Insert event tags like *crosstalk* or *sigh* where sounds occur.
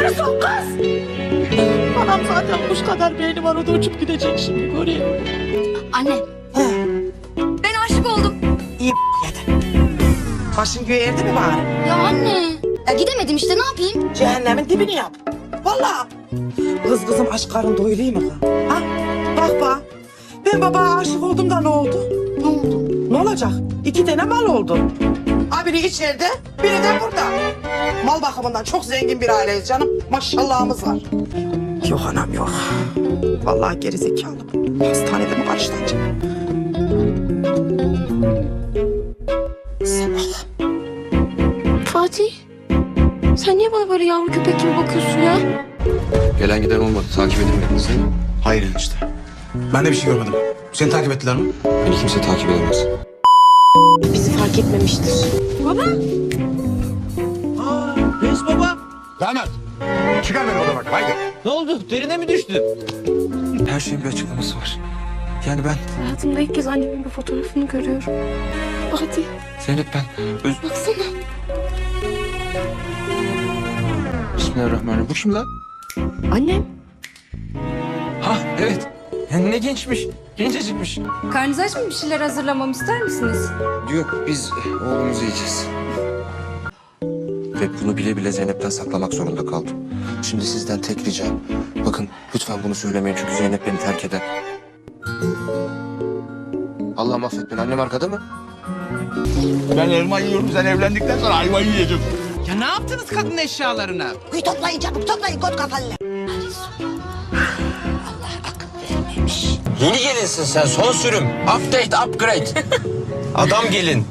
diyorsun kız? Anam zaten kuş kadar beyni var o da uçup gidecek şimdi göreyim. Anne. Ben aşık oldum. İyi *laughs* yedi. Başın göğe erdi mi bari? Ya anne. Ya gidemedim işte ne yapayım? Cehennemin dibini yap. Vallahi. Kız kızım aşk karın doyurayım mı? Ha? Bak bak. Ben babaya aşık oldum da ne oldu? Ne oldu? Ne olacak? İki tane mal oldu. Ha biri içeride, biri de burada. Mal bakımından çok zengin bir aileyiz canım. Maşallahımız var. Yok anam yok. Vallahi gerizekalı. bu. Hastanede mi karşılanacak? Salak. Fatih. Sen niye bana böyle yavru köpek gibi bakıyorsun ya? Gelen giden olmadı. Takip edilmediniz değil mi? Hayır enişte. Ben de bir şey görmedim. Seni takip ettiler mi? Beni kimse takip edemez. Bizi fark etmemiştir. Baba. Damat. Çıkar beni odadan haydi. Ne oldu? Derine mi düştün? Her şeyin bir açıklaması var. Yani ben, Hayatımda ilk kez annemin bir fotoğrafını görüyorum. Fatih Zeynep ben... Öz... baksana. Bismillahirrahmanirrahim. Bu kim lan? Annem. Ha evet. Yani ne gençmiş. Gencecikmiş. Karnınız aç mı bir şeyler hazırlamam ister misiniz? Yok biz oğlumuzu yiyeceğiz. Ve bunu bile bile Zeynep'ten saklamak zorunda kaldım. Şimdi sizden tek ricam. Bakın lütfen bunu söylemeyin çünkü Zeynep beni terk eder. Allah affet beni. Annem arkada mı? Ben elma yiyorum sen evlendikten sonra ayva yiyeceğim. Ya ne yaptınız kadın eşyalarına? Uy toplayın çabuk toplayın kot kafalılar. Yeni gelinsin sen son sürüm. Update upgrade. Adam gelin.